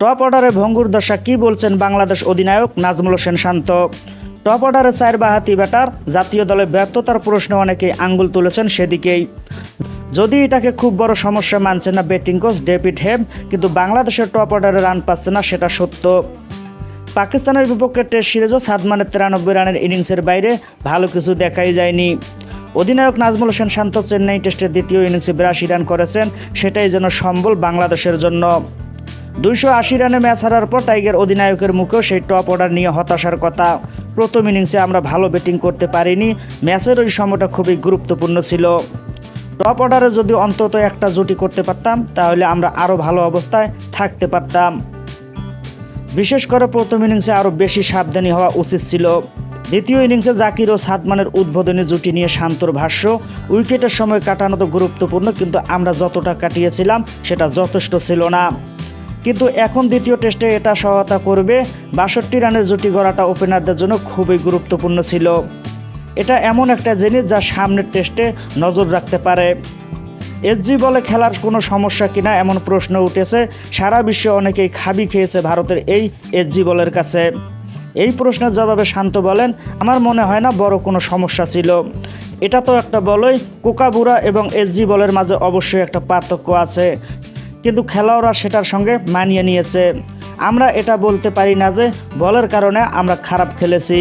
Top অর্ডারে ভঙ্গুর দশা কি বলছেন বাংলাদেশ অধিনায়ক নাজমুল হোসেন শান্ত? টপ অর্ডারে চার বাহাতি ব্যাটার, জাতীয় দলে ব্যর্থতার প্রশ্নে অনেকেই আঙ্গুল তুলেছেন সেদিকেই। যদি এটাকে খুব বড় সমস্যা মানছে না ব্যাটিং কোচ ডেভিড হেম, কিন্তু বাংলাদেশের টপ অর্ডারে রান পাচ্ছে না সেটা সত্য। পাকিস্তানের বিপক্ষে টেস্ট সিরিজও সাদমানের তিরানব্বই রানের ইনিংসের বাইরে ভালো কিছু দেখাই যায়নি। অধিনায়ক নাজমুল হোসেন শান্ত চেন্নাই টেস্টের দ্বিতীয় ইনিংসে বিরাশি রান করেছেন, সেটাই যেন সম্বল বাংলাদেশের জন্য। দুইশো আশি রানে ম্যাচ হারার পর টাইগার অধিনায়কের মুখেও সেই টপ অর্ডার নিয়ে হতাশার কথা। প্রথম ইনিংসে আমরা ভালো ব্যাটিং করতে পারিনি, ম্যাচের ওই সময়টা খুবই গুরুত্বপূর্ণ ছিল। টপ অর্ডারে যদি অন্তত একটা জুটি করতে পারতাম, তাহলে আমরা আরও ভালো অবস্থায় থাকতে পারতাম। বিশেষ করে প্রথম ইনিংসে আরও বেশি সাবধানী হওয়া উচিত ছিল। দ্বিতীয় ইনিংসে জাকির ও সাদমানের উদ্বোধনী জুটি নিয়ে শান্তর ভাষ্য, উইকেটের সময় কাটানো তো গুরুত্বপূর্ণ, কিন্তু আমরা যতটা কাটিয়েছিলাম, সেটা যথেষ্ট ছিল না। কিন্তু এখন দ্বিতীয় টেস্টে এটা সহায়তা করবে। বাষট্টি রানের জুটি গড়াটা ওপেনারদের জন্য খুবই গুরুত্বপূর্ণ ছিল। এটা এমন একটা জিনিস যা সামনের টেস্টে নজর রাখতে পারে। এসজি বলে খেলার কোনো সমস্যা কিনা এমন প্রশ্ন উঠেছে। সারা বিশ্বে অনেকেই খাবি খেয়েছে ভারতের এই এসজি বলের কাছে। এই প্রশ্নের জবাবে শান্ত বলেন, আমার মনে হয় না বড় কোনো সমস্যা ছিল। এটা তো একটা বলই, কোকাবুরা এবং এসজি বলের মাঝে অবশ্যই একটা পার্থক্য আছে। কিন্তু খেলোয়াড়রা সেটার সঙ্গে মানিয়ে নিয়েছে। আমরা এটা বলতে পারি না যে বলের কারণে আমরা খারাপ খেলেছি।